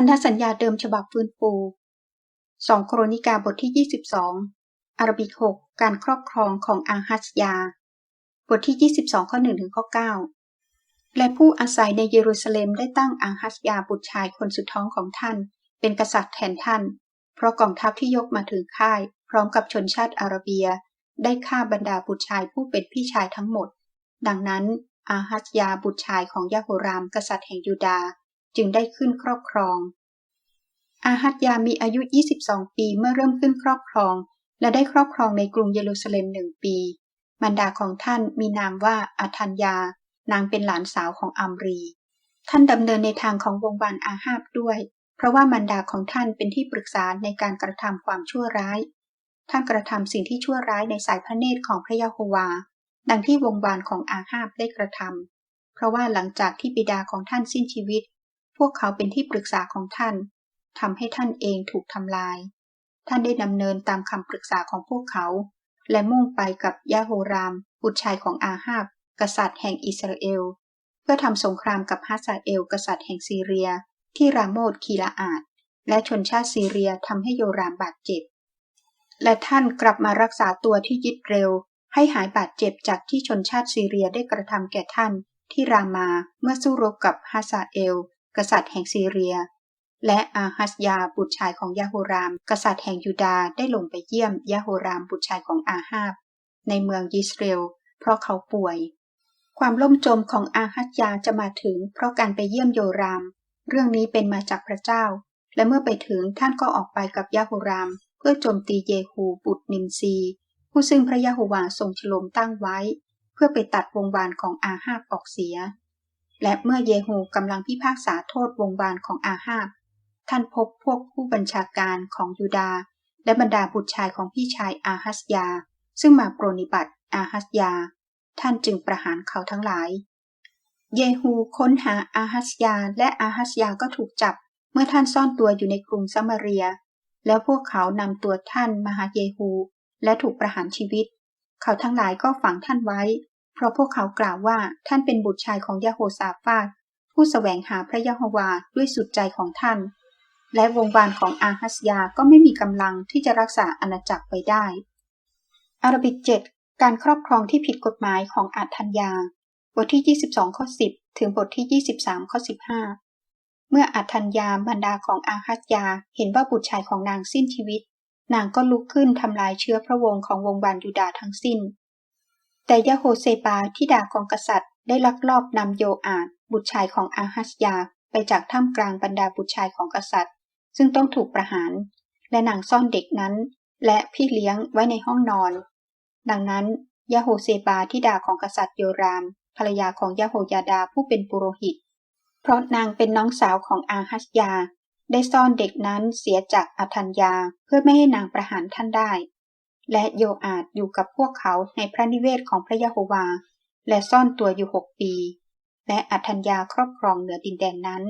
พันธสัญญาเดิมฉบับฟื้นฟูสองโครนิกาบทที่ 22 อาราบิก6การครอบครองของอาฮัสยา บทที่ 22 ข้อ1ถึงข้อ 9 และผู้อาศัยในเยรูซาเล็มได้ตั้งอาฮัสยาบุตรชายคนสุดท้องของท่าน เป็นกษัตริย์แทนท่าน เพราะกองทัพที่ยกมาถึงค่าย พร้อมกับชนชาติอาระเบีย ได้ฆ่าบรรดาบุตรชายผู้เป็นพี่ชายทั้งหมด ดังนั้น อาฮัสยาบุตรชายของยะโฮรามกษัตริย์แห่งยูดาห์ จึงได้ขึ้นครอบครอง อาฮัตยามีอายุ 22 ปีเมื่อเริ่มขึ้นครอบครอง และได้ครอบครองในกรุงเยรูซาเล็มหนึ่งปี มารดาของท่านมีนามว่าอาทัญญา นางเป็นหลานสาวของอัมรี ท่านดำเนินในทางของวงวานอาฮาบด้วย เพราะว่ามารดาของท่านเป็นที่ปรึกษาในการกระทำความชั่วร้าย ท่านกระทำสิ่งที่ชั่วร้ายในสายพระเนตรของพระยะโฮวา ดังที่วงวานของอาฮาบได้กระทำเพราะว่าหลังจากที่บิดาของท่านสิ้นชีวิต พวกเขาเป็นที่ปรึกษาของท่านทำให้ท่านเองถูกทำลาย ท่านได้ดำเนินตามคำปรึกษาของพวกเขา และมุ่งไปกับยาโฮราม บุตรชายของอาฮาบ กษัตริย์แห่งอิสราเอล เพื่อทำสงครามกับฮาซาเอล กษัตริย์แห่งซีเรีย ที่ราโมดคีลาอาด และชนชาติซีเรียทำให้โยรามบาดเจ็บ และท่านกลับมารักษาตัวที่ยึดเร็ว ให้หายบาดเจ็บจากที่ชนชาติซีเรียได้กระทำแก่ท่านที่รามาเมื่อสู้รบกับฮาซาเอล กษัตริย์แห่งซีเรีย และอาฮัสยาบุตรชายของยาโฮราม กษัตริย์แห่งยูดาได้ลงไปเยี่ยมยาโฮรามบุตรชายของอาฮาบ ในเมืองยิสเรล เพราะเขาป่วย ความล่มจมของอาฮัสยาจะมาถึง เพราะการไปเยี่ยมโยราม เรื่องนี้เป็นมาจากพระเจ้า และเมื่อไปถึงท่านก็ออกไปกับยาโฮราม เพื่อโจมตีเยฮูบุตรนิมซี ผู้ซึ่งพระยะโฮวาทรงฉลมตั้งไว้ เพื่อไปตัดวงวานของอาฮาบออกเสีย และเมื่อเยโฮกำลังพิพากษาโทษวงวานของอาฮาบ ท่านพบพวกผู้บัญชาการของยูดา และบรรดาบุตรชายของพี่ชายอาฮัสยา ซึ่งมาโปรนิบัติอาฮัสยา ท่านจึงประหารเขาทั้งหลาย เยฮูค้นหาอาฮัสยาและอาฮัสยาก็ถูกจับ เมื่อท่านซ่อนตัวอยู่ในกรุงซัมาเรีย แล้วพวกเขานำตัวท่านมาหาเยฮู และถูกประหารชีวิต เขาทั้งหลายก็ฝังท่านไว้ เพราะพวกเขากล่าวว่าท่านเป็นบุตรชายของยะโฮซาฟาดผู้สแสวงหาพระยะโฮวาด้วยสุดใจของท่าน และวงวานของอาฮัสยาก็ไม่มีกำลังที่จะรักษาอาณาจักรไว้ได้ อาราบิกเจ็ดการครอบครองที่ผิดกฎหมายของอาทัญญา บทที่ 22 ข้อ 10 ถึงบทที่ 23 ข้อ 15 เมื่ออาทัญญาบรรดาของอาฮัสยาเห็นว่าบุตรชายของนางสิ้นชีวิต นางก็ลุกขึ้นทำลายเชื้อพระวงศ์ของวงวานยูดาทั้งสิ้น แต่ยาโฮเซบาที่ดาของกษัตริย์ ได้ลักลอบนำโยอาดบุตรชายของอาฮัสยา ไปจากท่ามกลางบรรดาบุตรชายของกษัตริย์ ซึ่งต้องถูกประหาร และนางซ่อนเด็กนั้น และพี่เลี้ยงไว้ในห้องนอน ดังนั้นยาโฮเซบาที่ดาของกษัตริย์โยราม ภรรยาของยาโฮยาดาผู้เป็นปุโรหิต เพราะนางเป็นน้องสาวของอาฮัสยา ได้ซ่อนเด็กนั้นเสียจากอาทัญญาเพื่อไม่ให้นางประหารท่านได้ และโยอาดอยู่กับพวกเขาในพระนิเวศของพระยะโฮวา และซ่อนตัวอยู่หกปี และอัธัญญาครอบครองเหนือดินแดนนั้น